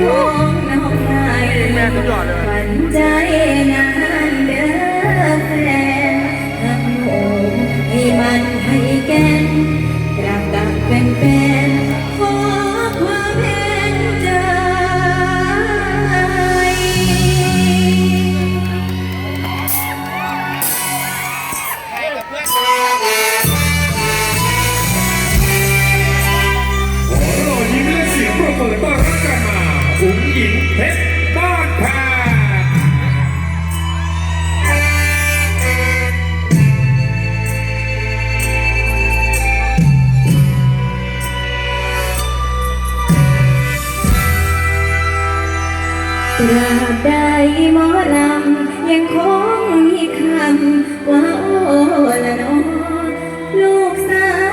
我。 ตราบใดหมอลำยังคงมีคำว่าโอ้ละนอลูกสาว